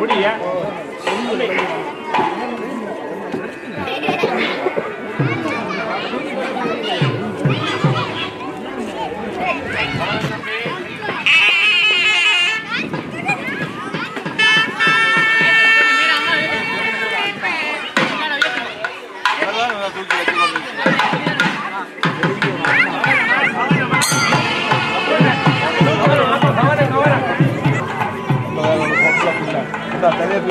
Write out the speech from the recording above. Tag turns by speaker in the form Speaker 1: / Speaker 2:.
Speaker 1: 不厉害。la tarea de